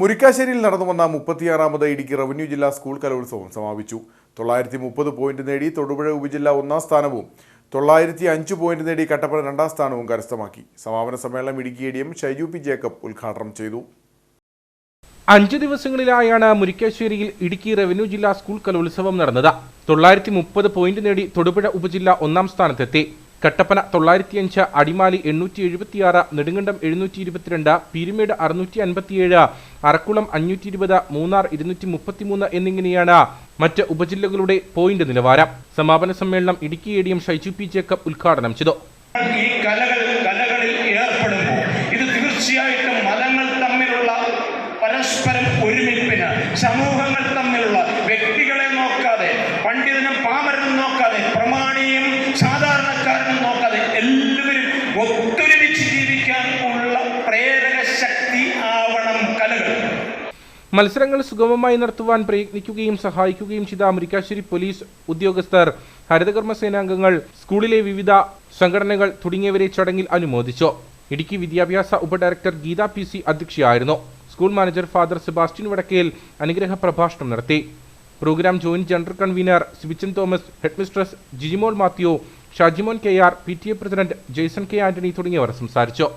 മുരിക്കാശ്ശേരിയിൽ നടന്നു വന്ന മുപ്പത്തിയാറാമത് ഇടുക്കി റവന്യൂ ജില്ലാ സ്കൂൾ കലോത്സവം സമാപിച്ചു. തൊള്ളായിരത്തി മുപ്പത് പോയിന്റ് നേടി തൊടുപുഴ ഉപജില്ല ഒന്നാം സ്ഥാനവും തൊള്ളായിരത്തി അഞ്ച് പോയിന്റ് നേടി കട്ടപ്പന രണ്ടാം സ്ഥാനവും കരസ്ഥമാക്കി. സമാപന സമ്മേളനം Idukki A D M Shaiju P Jacob ഉദ്ഘാടനം ചെയ്തു. അഞ്ചു ദിവസങ്ങളിലായാണ് മുരിക്കാശ്ശേരിയിൽ ഇടുക്കി റവന്യൂ ജില്ലാ സ്കൂൾ കലോത്സവം നടന്നത്. തൊള്ളായിരത്തി മുപ്പത് പോയിന്റ് നേടി തൊടുപുഴ ഉപജില്ല ഒന്നാം സ്ഥാനത്തെത്തി. കട്ടപ്പന തൊള്ളായിരത്തിയഞ്ച് അടിമാലി എണ്ണൂറ്റി എഴുപത്തിയാറ് നെടുങ്കണ്ടം എഴുന്നൂറ്റി ഇരുപത്തിരണ്ട് പീരുമേട് അറുന്നൂറ്റി അൻപത്തിയേഴ് അറക്കുളം അഞ്ഞൂറ്റി ഇരുപത് മൂന്നാർ ഇരുന്നൂറ്റി മുപ്പത്തിമൂന്ന് എന്നിങ്ങനെയാണ് മറ്റ് ഉപജില്ലകളുടെ പോയിന്റ് നിലവാരം. സമാപന സമ്മേളനം Idukki A D M Shaiju P Jacob ഉദ്ഘാടനം ചെയ്തു. തീർച്ചയായിട്ടും സമൂഹങ്ങൾ തമ്മിലുള്ള മത്സരങ്ങൾ സുഗമമായി നടത്തുവാൻ പ്രയത്നിക്കുകയും സഹായിക്കുകയും ചെയ്ത മുരിക്കാശ്ശേരി പോലീസ് ഉദ്യോഗസ്ഥർ ഹരിതകർമ്മ സേനാംഗങ്ങൾ സ്കൂളിലെ വിവിധ സംഘടനകൾ തുടങ്ങിയവരെ ചടങ്ങിൽ അനുമോദിച്ചു. ഇടുക്കി വിദ്യാഭ്യാസ ഉപഡയറക്ടർ Geetha P C അധ്യക്ഷയായിരുന്നു. School manager father Sebastian Vadakkel അനുഗ്രഹ പ്രഭാഷണം നടത്തി. Programme joint general convener Sibichan Thomas headmistress Jijimol Mathew Shajimon K R P T A president Jaison K Antony തുടങ്ങിയവർ സംസാരിച്ചു.